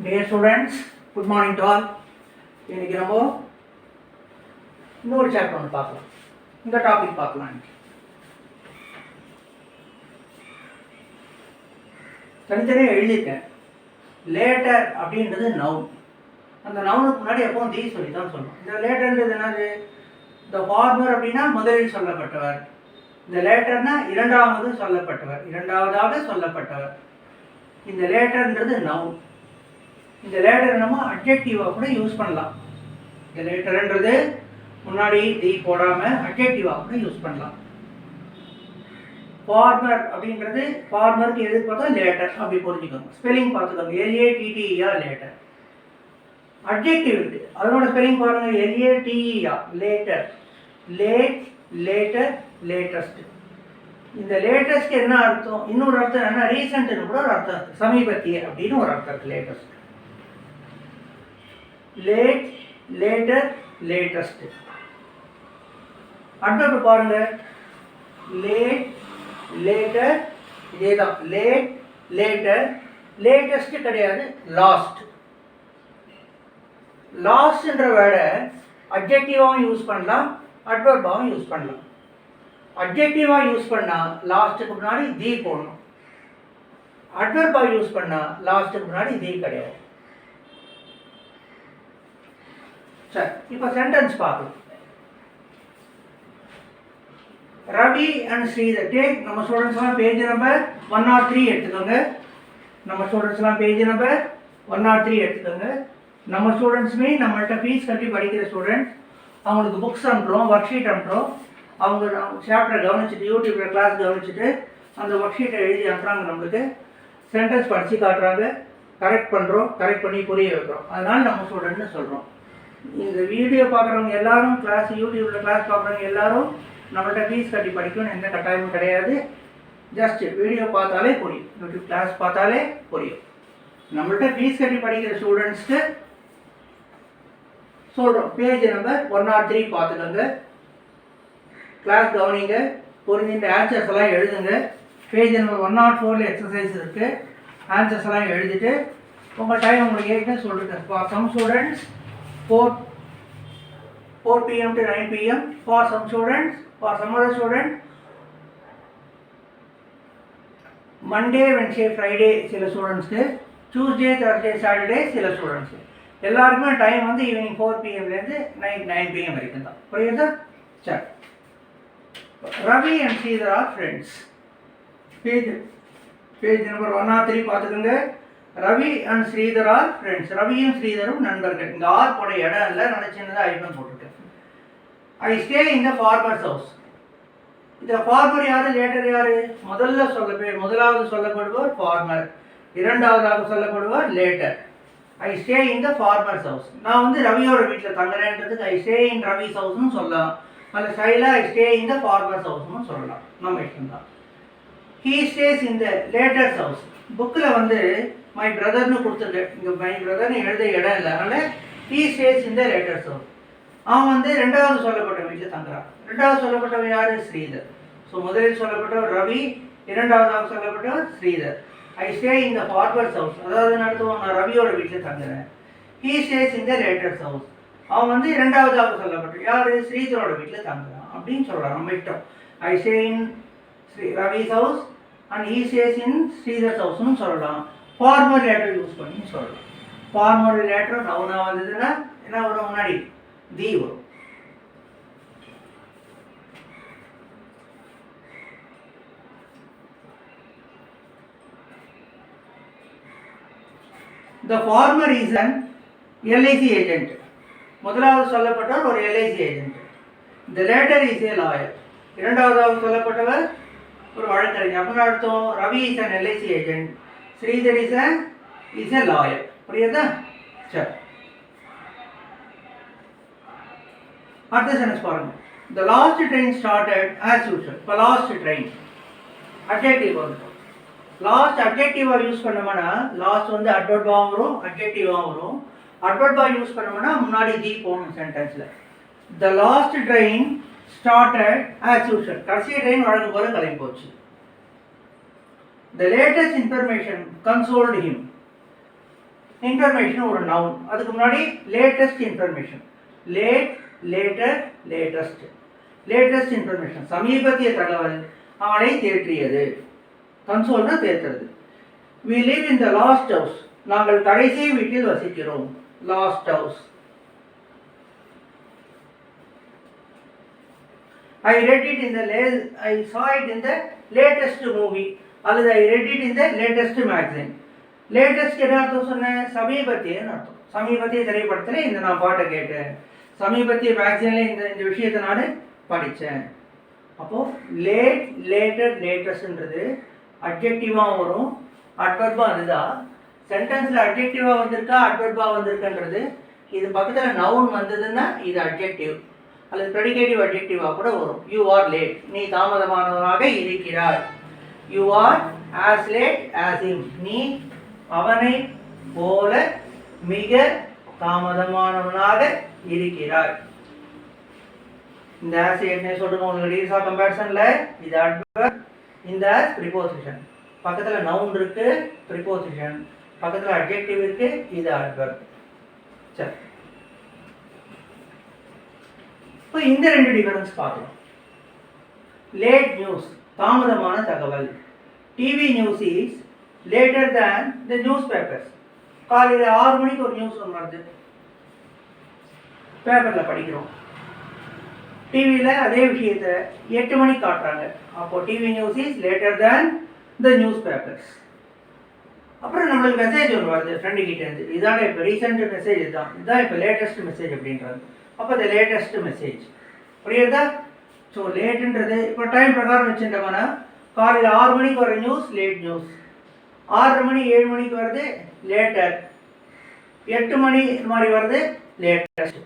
Dear students good morning to all இன்னைக்கு நம்ம இன்னொரு சாப்டர் ஒன்று பார்க்கலாம். இந்த டாபிக் பார்க்கலாம் இன்னைக்கு. தனித்தனியாக எழுதியிருக்கேன். லேட்டர் அப்படின்றது நவுன் அந்த நவுனுக்கு முன்னாடி எப்பவும் தீ சொல்லி தான் சொல்லணும் இந்த லேட்டர்ன்றது என்னது? இந்த ஃபார்மர் அப்படின்னா முதலில் சொல்லப்பட்டவர். இந்த லேட்டர்னா இரண்டாவது சொல்லப்பட்டவர். இரண்டாவதாக சொல்லப்பட்டவர். இந்த லேட்டர்ன்றது நவுன் இந்த லேட்டர் நம்ம அட்ஜெக்டிவாக கூட யூஸ் பண்ணலாம். இந்த லேட்டர்ன்றது முன்னாடி தி போடாமல் அட்ஜெக்டிவாக கூட யூஸ் பண்ணலாம். ஃபார்மர் அப்படின்றது ஃபார்மருக்கு எது பார்த்தா லேட்டர் அப்படி புரிஞ்சுக்கோங்க. ஸ்பெல்லிங் பார்த்துக்கோங்க. எல்ஏடிடிஇஆர் லேட்டர் அப்ஜெக்டிவ் இருக்கு. அதனோட ஸ்பெல்லிங் பாருங்க. L A T E R later late later latest இந்த லேட்டஸ்ட் என்ன அர்த்தம்? இன்னொரு அர்த்தம் என்ன ரீசெண்ட்னு கூட ஒரு அர்த்தம் சமீபத்திய அப்படின்னு ஒரு அர்த்தம் லேட்டஸ்ட் லேட் லேட்டர் லேட்டஸ்ட் அடுத்தது பாருங்க. லேட் லேட்டர் இதே தான் லேட் லேட்டர் லேட்டஸ்ட் கிடையாது லாஸ்ட் லாஸ்ட்ன்ற வேர்டை அப்ஜெக்டிவாகவும் யூஸ் பண்ணலாம் அட்வர்பாகவும் யூஸ் பண்ணலாம். அப்ஜெக்டிவாக யூஸ் பண்ணால் லாஸ்ட்டுக்கு முன்னாடி தி போடணும். அட்வர்பாக யூஸ் பண்ணால் லாஸ்ட்டுக்கு முன்னாடி தி கிடையாது. சரி இப்போ சென்டென்ஸ் பார்க்கலாம் ரவி அண்ட் ஸ்ரீதர். டேக் நம்ம ஸ்டூடெண்ட்ஸ்லாம் page number one nought three எடுத்துக்கோங்க. நம்ம ஸ்டூடெண்ட்ஸ்லாம் page number one nought three எடுத்துக்கோங்க. நம்ம ஸ்டூடெண்ட்ஸுமே நம்மள்கிட்ட ஃபீஸ் கட்டி படிக்கிற ஸ்டூடெண்ட்ஸ் அவங்களுக்கு புக்ஸ் அனுப்புகிறோம் ஒர்க் ஷீட் அனுப்புகிறோம் அவங்க சாப்டரை கவனிச்சுட்டு யூடியூப்பில் கிளாஸ் கவனிச்சுட்டு அந்த ஒர்க் ஷீட்டை எழுதி அனுப்புகிறாங்க நம்மளுக்கு. சென்டென்ஸ் படித்து காட்டுறாங்க. கரெக்ட் பண்ணுறோம் கரெக்ட் பண்ணி புரிய வைக்கிறோம். அதனால் நம்ம ஸ்டூடெண்ட்னு சொல்கிறோம் இந்த வீடியோ பார்க்குறவங்க எல்லாரும் கிளாஸ் யூடியூப்பில் கிளாஸ் பார்க்குறவங்க எல்லாரும் நம்மள்ட்ட ஃபீஸ் கட்டி படிக்கணும்னு எந்த கட்டாயமும் கிடையாது. ஜஸ்ட் வீடியோ பார்த்தாலே புரியும். யூடியூப் கிளாஸ் பார்த்தாலே புரியும். நம்மள்ட்ட ஃபீஸ் கட்டி படிக்கிற ஸ்டூடெண்ட்ஸ்க்கு சொல்கிறோம் page number one nought three பார்த்துக்கோங்க. கிளாஸ் கவனிங்க. புரிஞ்சுட்டு ஆன்சர்ஸ் எல்லாம் எழுதுங்க. பேஜ் நம்பர் ஒன் நாட் ஃபோரில் எக்ஸசைஸ் இருக்குது ஆன்சர்ஸ் எல்லாம் எழுதிட்டு உங்கள் டைம் உங்களுக்கு ஏற்கனவே சொல்லிருக்கேன் for some students four four PM to nine PM for some students for some other student Monday Wednesday Friday சில ஸ்டூடெண்ட்ஸ்க்கு டியூஸ்டே தேர்ஸ்டே சாட்டர்டே சில ஸ்டூடெண்ட்ஸு எல்லாருக்குமே டைம் வந்து ஈவினிங் ஃபோர் பிஎம்லேருந்து நைட் நைன் பிஎம் வரைக்கும் தான். புரியுதா? சரி. Ravi and Sridhar are friends page page number one or three பார்த்துக்கோங்க. Ravi and Sridhar are friends ரவியும் ஸ்ரீதரும் நண்பர்கள். இந்த ஆர் போட இடம் இல்லை. நான் சின்னதாக ஐபன் போட்டிருக்கேன் I stay in the former's house இந்த ஃபார்மர் யார்? லேட்டர் யார்? முதல்ல சொல்ல முதலாவது சொல்லப்படுவார் ஃபார்மர் இரண்டாவதாக சொல்லப்படுவார் latter I stay in the former's house நான் வந்து ரவியோட வீட்டில் தங்குறேன்றதுக்கு ஐ ஸ்டே இன் ரவிஸ் ஹவுஸ்னு சொல்லலாம். அந்த ஸ்டைலாக ஐ ஸ்டே இன் த ஃபார்மர்ஸ் ஹவுஸ்னு சொல்லலாம். நம்ம இஷ்டம் தான் he stays in the latter's house புக்கில் வந்து மை பிரதர்னு கொடுத்துருக்கேன் இங்கே மை பிரதர்னு எழுத இடம் இல்லை. அதனால் he stays in the latter's house அவன் வந்து ரெண்டாவது சொல்லப்பட்ட வீட்டில் தங்குறான். ரெண்டாவது சொல்லப்பட்டவன் யார்? ஸ்ரீதர். ஸோ முதலில் சொல்லப்பட்டவர் ரவி இரண்டாவதாக சொல்லப்பட்டவர் Sridhar. I stay in the former's house அதாவது நடத்துவோம் நான் ரவியோட வீட்டில் தங்குறேன். He stays in the latter's house அவன் வந்து இரண்டாவதாக சொல்லப்பட்ட யார்? ஸ்ரீதரோட வீட்டில் தங்குறான். அப்படின்னு சொல்கிறான் நம்ம இஷ்டம் I stay in Sri Ravi's house and he stays in Sridhar's ஹவுஸ்னு சொல்லலாம் ஃபார்மர் லேட்டர் யூஸ் பண்ணி சொல்லலாம் ஃபார்மர் லேட்டர் நவுனா வந்ததுன்னா என்ன வரும் முன்னாடி? தி வரும். The former is an LIC agent முதலாவது சொல்லப்பட்டவர் ஒரு LIC agent the latter is a lawyer இரண்டாவதாக சொல்லப்பட்டவர் ஒரு வழக்கறிஞர். அப்படின்னு அர்த்தம் Ravi is an LIC agent Sridhar is a is a lawyer புரியுதா சரி அடுத்த சென்டென்ஸ் பாருங்க the last train started as usual இப்போ லாஸ்ட் ட்ரெயின் அப்ஜெக்டிவ் வரும் லாஸ்ட் அப்ஜெக்டிவாக யூஸ் பண்ணோம்னா லாஸ்ட் வந்து அட்வர்பாகவும் வரும் அப்ஜெக்டிவாகவும் வரும். அட்வர்பாக யூஸ் பண்ணோம்னா முன்னாடி தி போகணும் சென்டென்ஸில் the last train started as usual கடைசி ட்ரெயின் வழங்கும் போது கிளம்பி போச்சு. The latest information consoled him information ஒரு நவுன் அதுக்கு முன்னாடி latest information late later latest latest information சமீபத்திய தகவல் அவனை தேற்றியது. கன்சோல்னா தேற்றுறது we live in the last house நாங்கள் கடைசி வீட்டில் வசிக்கிறோம். Last house I read it in the Leh I saw it in the latest movie அல்லது I read it in the latest magazine latest என்ன அர்த்தம் சொன்னேன்? சமீபத்தியன்னு அர்த்தம்? சமீபத்திய திரைப்படத்தில் இந்த நான் பாட்டை கேட்டேன். சமீபத்திய மேக்சினில் இந்த இந்த விஷயத்தை நான் படித்தேன் அப்போது லேட் லேட்டர் லேட்டஸ்ட்ன்றது அப்ஜெக்டிவாக வரும் அட்வர்பாக இருந்தா சென்டென்ஸில் அப்ஜெக்டிவாக வந்திருக்கா அட்வர்பாக வந்திருக்குன்றது இது பக்கத்தில் நவுன் வந்ததுன்னா இது அப்ஜெக்டிவ் அல்லது ப்ரெடிகேட்டிவ் அப்ஜெக்டிவாக கூட வரும். யூ ஆர் லேட் நீ தாமதமானவனாக இருக்கிறாய். You are as late as him நீ அவனை போல மிக தாமதமானவனாக இருக்கிறாய். இந்த ஆஸ் என்ன சொல்லுங்க உங்களுக்கு ரீசா கம்பேரிசனில் இது அட்வர் இந்த ஆஸ் ப்ரிபோசிஷன் பக்கத்தில் நவுன் இருக்கு ப்ரிபோசிஷன் பக்கத்தில் அட்ஜெக்டிவ் இருக்கு இது அட்வர் சரி. இப்போ இந்த ரெண்டு டிஃபரன்ஸ் பார்க்கலாம். லேட் நியூஸ் தாமதமான தகவல். TV news is later than the newspapers காலையில் ஆறு மணிக்கு ஒரு நியூஸ் ஒன்று வருது. பேப்பரில் படிக்கிறோம். டிவியில் அதே விஷயத்தை எட்டு மணிக்கு காட்டுறாங்க. அப்போ TV news is later than the newspapers அப்புறம் நம்மளுக்கு மெசேஜ் ஒன்று வருது ஃப்ரெண்டு கிட்டேருந்து இதான இப்போ ரீசெண்ட் மெசேஜ் இதுதான் இதுதான் இப்போ லேட்டஸ்ட் மெசேஜ் அப்படின்றது அப்போ இந்த லேட்டஸ்ட் மெசேஜ் புரியுதா? ஸோ லேட்டுன்றது இப்போ டைம் பிரகாரம் வச்சுட்டோம்னா காலையில் ஆறு மணிக்கு வர நியூஸ் லேட் நியூஸ் ஆறரை மணி ஏழு மணிக்கு வருது லேட்டர் எட்டு மணி இந்த மாதிரி வருது லேட்டஸ்ட்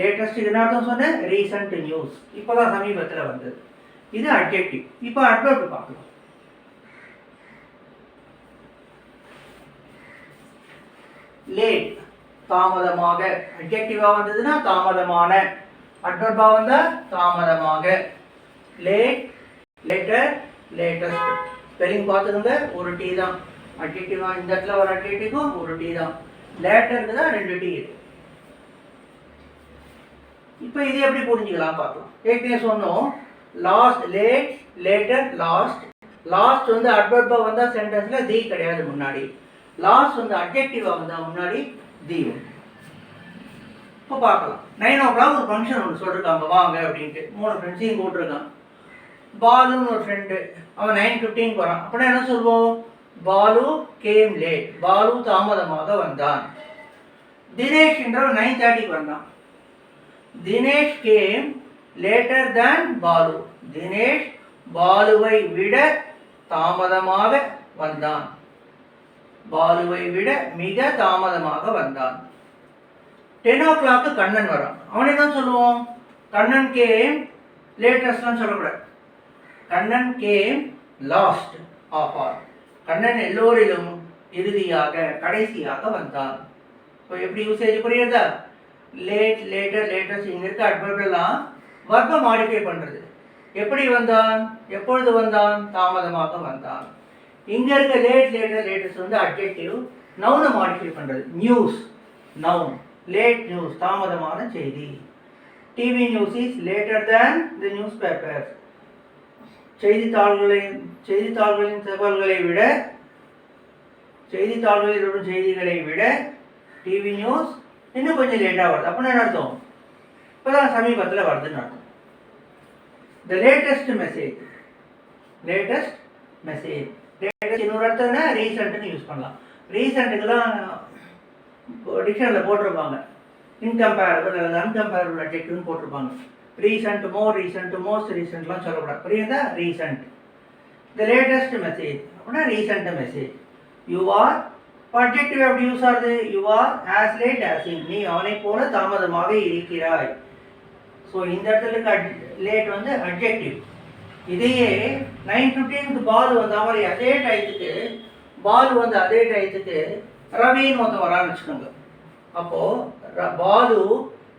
லேட்டஸ்ட் என்ன அர்த்தம் சொன்னேன் ரீசன்ட் நியூஸ் இப்போ தான் சமீபத்தில் வந்தது. இது அட்ஜெக்டிவ் இப்போ அட்வர்ப் பார்க்கலாம். லேட் தாமதமாக. அட்ஜெக்டிவாக வந்ததுன்னா தாமதமான. அட்வர்பாக வந்தால் தாமதமாக. லேட் லேட்டர் லேட்டஸ்ட் ஸ்பெல்லிங் பார்த்துக்கங்க ஒரு டீ தான். அட்ஜெக்டிவாக இந்த இடத்துல ஒரு அட்ஜெக்டிவ்க்கும் ஒரு டீ தான். லேட்டருக்கு தான் ரெண்டு டீ இருக்கு. இப்போ இது எப்படி புரிஞ்சுக்கலாம்? பார்க்கலாம். ஏற்கனவே சொன்னோம். Last late later last last வந்து அட்வர்பா வந்தால் சென்டென்ஸில் தி கிடையாது முன்னாடி. லாஸ்ட் வந்து அப்ஜெக்டிவாக வந்தால் முன்னாடி தி இப்போ பார்க்கலாம். நைன் ஓ கிளாக் ஒரு ஃபங்க்ஷன் ஒன்று சொல்லியிருக்காங்க வாங்க அப்படின்ட்டு. மூணு ஃப்ரெண்ட்ஸையும் கூப்பிட்ருக்கான் பாலுன்னு ஒரு ஃப்ரெண்டு அவன் நைன் ஃபிஃப்டீன் போகிறான் அப்படின்னா என்ன சொல்லுவோம்? பாலு கேம் லேட் பாலு தாமதமாக வந்தான். தினேஷ் என்றவன் நைன் தேர்ட்டிக்கு வந்தான். Dinesh came later than Balu. Dinesh பாலுவை விட தாமதமாக வந்தான். பாலுவை விட மிக தாமதமாக வந்தான். டென் ஓ கிளாக்கு கண்ணன் வரான். அவனே தான் சொல்லுவோம். கண்ணன் கேம் லேட்டஸ்ட்லாம் சொல்லக்கூடாது. Kannan came last of all Kannan எல்லோரிலும் இறுதியாக கடைசியாக வந்தான். ஸோ எப்படி யூசேஜ் புரியுதா? லேட் லேட்டர் லேட்டஸ்ட் இங்கே இருக்க அட்வர்பெல்லாம் வர்பை மாடிஃபை பண்ணுறது எப்படி வந்தான்? எப்பொழுது வந்தான்? தாமதமாக வந்தான். இங்கே இருக்க லேட் லேட்டர் லேட்டஸ்ட் வந்து அட்ஜெக்டிவ் நவுனை மாடிஃபை பண்ணுறது நியூஸ் நவுன் லேட் நியூஸ் தாமதமான செய்தி. TV news is later than the news paper செய்தித்தாள்களின் செய்தித்தாள்களின் தகவல்களை விட செய்தித்தாள்களில் வரும் செய்திகளை விட டிவி நியூஸ் இன்னும் கொஞ்சம் லேட்டாக வருது. அப்படின்னா என்ன அர்த்தம்? இப்போ தான் சமீபத்தில் வருதுன்னு அர்த்தம். The latest message latest message latest இன்னொரு அர்த்தம்னா என்ன? ரீசெண்ட்னு யூஸ் பண்ணலாம். ரீசெண்ட்டுக்கெல்லாம் டிக்ஷனரியில் போட்டிருப்பாங்க. இன்கம்பேரபிள் அல்லது அன்கம்பேரபிள் அட்ஜெக்டிவ்னு போட்டிருப்பாங்க. ரீசன்ட் மோர் ரீசன்ட் மோஸ்ட் ரீசன்ட்லாம் சொல்லக்கூடாது. புரியுதா? ரீசெண்ட் த லேட்டஸ்ட் மெசேஜ் அப்படின்னா recent message you are objective எப்படி யூஸ் ஆகுது? You are as late as in நீ அவனை போல தாமதமாக இருக்கிறாய். ஸோ இந்த இடத்துல இருக்க லேட் வந்து அப்ஜெக்டிவ் இதையே நைன் ஃபிஃப்டீனுக்கு பால் வந்த மாதிரி அதே டயத்துக்கு பால் வந்து அதே டயத்துக்கு ரவின்னு மொத்தம் வரான்னு வச்சுக்கோங்க. அப்போது Balu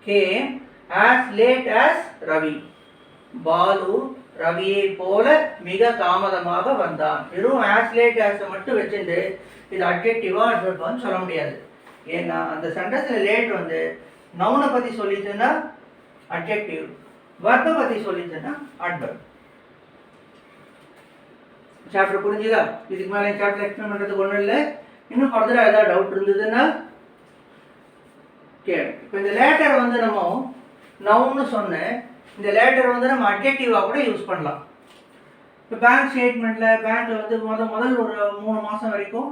came as late as Ravi. Balu ரவியை போல மிக தாமதமாக வந்தான். வெறும் ஆஸ் லேட் ஆஸ் மட்டும் வச்சுட்டு இது அட்ஜெக்டிவா அட்வர்பான்னு சொல்ல முடியாது. ஏன்னா அந்த சென்டென்ஸில் லேட் வந்து நவுனை பற்றி சொல்லிட்டுன்னா அட்ஜெக்டிவ் வர்பை பற்றி சொல்லிட்டுன்னா அட்வர்ப் சாப்டர் புரிஞ்சுதா? இதுக்கு மேலே சாப்டர் எக்ஸ்பிளைன் பண்ணுறதுக்கு ஒன்றும் இல்லை. இன்னும் ஃபர்தராக ஏதாவது டவுட் இருந்ததுன்னா கேளு. இப்போ இந்த லேட்டர் வந்து நம்ம நவுன்னு சொன்னேன் இந்த லேட்டர் வந்து நம்ம அட்ஜெக்டிவாக கூட யூஸ் பண்ணலாம். இப்போ பேங்க் ஸ்டேட்மெண்ட்டில் பேங்க்கில் வந்து முத முதல் ஒரு மூணு மாதம் வரைக்கும்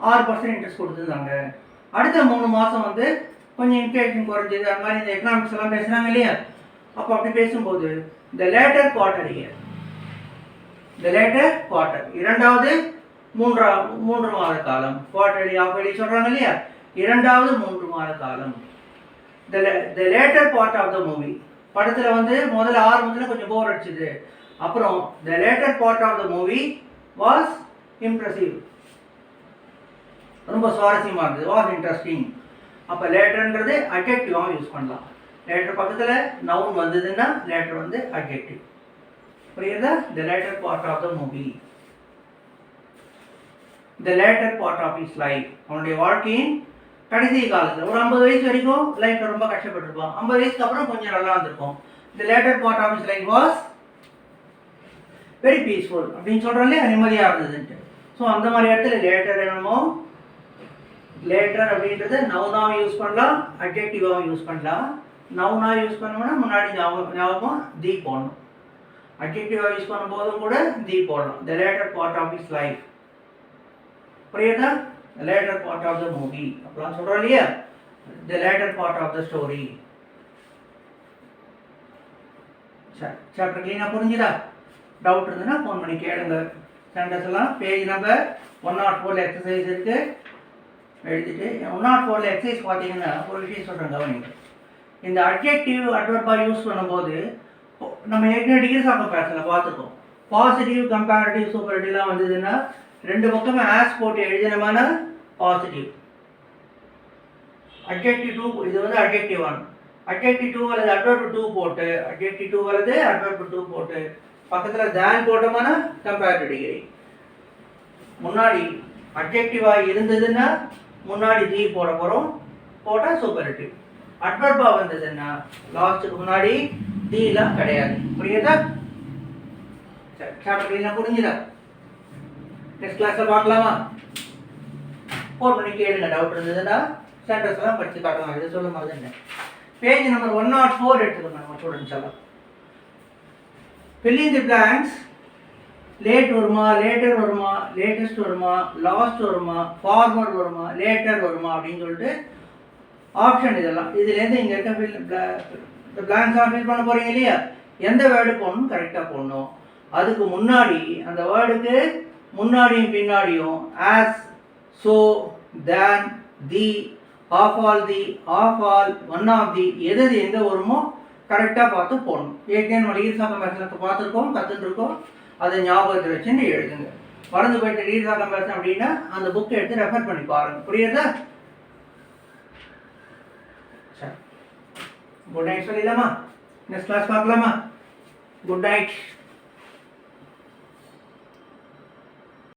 ஆறு பர்சன்ட் இன்ட்ரெஸ்ட் கொடுத்துருந்தாங்க. அடுத்த மூணு மாதம் வந்து கொஞ்சம் இன்ஃப்ளேஷன் குறைஞ்சது அது மாதிரி இந்த எக்கனாமிக்ஸ் எல்லாம் பேசுகிறாங்க இல்லையா? அப்போ அப்படி பேசும்போது இந்த லேட்டர் குவார்டர் இயர் இந்த லேட்டர் குவார்டர் இரண்டாவது மூன்றா மூன்று மாத காலம். குவார்டர்லி ஆஃபர்லி சொல்கிறாங்க இல்லையா? இரண்டாவது மூன்று மாத காலம். The later part of the movie படத்தில் வந்து முதல்ல ஆரம்பத்தில் கொஞ்சம் போர் அடிச்சுது. அப்புறம் the later part of the movie was impressive ரொம்ப சுவாரஸ்யமாக இருந்தது. வாஸ் இன்ட்ரெஸ்டிங் அப்போ லேட்டர்ன்றது அட்ஜெக்டிவாக யூஸ் பண்ணலாம். லேட்டர் பக்கத்தில் நவுன் வந்ததுன்னா லேட்டர் வந்து அட்ஜெக்டிவ் புரியுதா? The later part of the movie the later part of is life அவனுடைய வாழ்க்கையின் கடைசி காலத்தில். ஒரு ஐம்பது வயசு வரைக்கும் லைஃப்பில் ரொம்ப கஷ்டப்பட்டுருப்போம் ஐம்பது வயசுக்கு அப்புறம் கொஞ்சம் நல்லா இருந்திருக்கும் the later part of is life was very peaceful அப்படின்னு சொல்கிறோம் நிம்மதியாக இருந்ததுன்ட்டு. ஸோ அந்த மாதிரி இடத்துல லேட்டர் என்னமோ லேட்டர் அப்படின்றது நவுனாவும் யூஸ் பண்ணலாம் அட்ஜெக்டிவாகவும் யூஸ் பண்ணலாம். நவுனா யூஸ் பண்ணோம்னா முன்னாடி ஞாபகம் ஞாபகம் தீ போடணும். அட்ஜெக்டிவாக யூஸ் பண்ணும்போதும் கூட தீ போடலாம். The later part of is life புரியுதா the later part of the movie அப்படிலாம் சொல்கிறோம் இல்லையா? The later part of the story சரி சாப்டர் க்ளீனாக புரிஞ்சுதா? டவுட் இருந்ததுன்னா ஃபோன் பண்ணி கேளுங்க. சென்டர்ஸ் எல்லாம் பேஜ் நம்பர் ஒன் நாட் ஃபோரில் எக்ஸசைஸ் இருக்குது எழுதிட்டு ஒன் நாட் ஃபோரில் எக்ஸசைஸ் பார்த்தீங்கன்னா ஒரு விஷயம் சொல்கிறேன் கவனிங்க. இந்த அப்ஜெக்டிவ் அட்வர்பாக யூஸ் பண்ணும்போது நம்ம ஏற்கனவே டிகிரிஸ் ஆஃப் பேசலாம் பார்த்துருக்கோம் பாசிட்டிவ் கம்பேரிட்டிவ் சூப்பரேட்டிவ்லாம் வந்ததுன்னா ரெண்டு பக்கமும் ஆஸ் போட்டு எழுதினமான பாசிட்டிவ் அட்ஜெக்டிவ் டூ இது வந்து அட்ஜெக்டிவ் ஒன் அட்ஜெக்டிவ் டூ அல்லது அட்வர்பு டூ போட்டு அட்ஜெக்டிவ் டூ அல்லது அட்வர்பு டூ போட்டு பக்கத்தில் தேன் போட்டோம்னா கம்பேரிட்டிவ் டிகிரி முன்னாடி அட்ஜெக்டிவாக இருந்ததுன்னா முன்னாடி தி போட போகிறோம் போட்டால் சூப்பரேட்டிவ் அட்வர்பாக வந்ததுன்னா லாஸ்ட்டுக்கு முன்னாடி தீலாம் கிடையாது. புரியுதா? சரி சாப்பிட்டு புரிஞ்சுதா? நெக்ஸ்ட் கிளாஸில் பார்க்கலாமா? ஃபோன் பண்ணி கேளுங்க. டவுட் இருந்ததுன்னா ஸ்டேட்டஸ் எல்லாம் படித்து காட்டலாம். இது சொல்லும் போது என்ன? Page number one nought four எடுத்துக்கோங்க நம்ம ஸ்டூடெண்ட்ஸ் எல்லாம். ஃபில்லிங் தி பிளாங்க்ஸ் லேட் வருமா? லேட்டர் வருமா? லேட்டஸ்ட் வருமா? லாஸ்ட் வருமா? ஃபார்மர் வருமா? லேட்டர் வருமா? அப்படின்னு சொல்லிட்டு ஆப்ஷன் இதெல்லாம். இதுலேருந்து இங்கே இருக்க ஃபில் இந்த பிளாங்க்ஸ்லாம் ஃபில் பண்ண போகிறீங்க இல்லையா? எந்த வேர்டு போடணும் கரெக்டாக போடணும். அதுக்கு முன்னாடி அந்த வேர்டுக்கு முன்னாடியும் பின்னாடியும் as so than the of all the of all one of the எது எது எங்கே வருமோ கரெக்டாக பார்த்து போகணும் ஏற்கனவே நம்ம ரீல்ஸாக மேட்சில் பார்த்துருக்கோம் கற்றுட்டுருக்கோம் அதை ஞாபகத்தில் வச்சுன்னு எழுதுங்க. மறந்து போயிட்டு ரீல்ஸாக கம்பேரிசன் அப்படின்னா அந்த புக்கை எடுத்து ரெஃபர் பண்ணி பாருங்கள் புரியுதா? சரி. குட் நைட் சொல்லிடலாமா? நெக்ஸ்ட் கிளாஸ் பார்க்கலாமா? Good night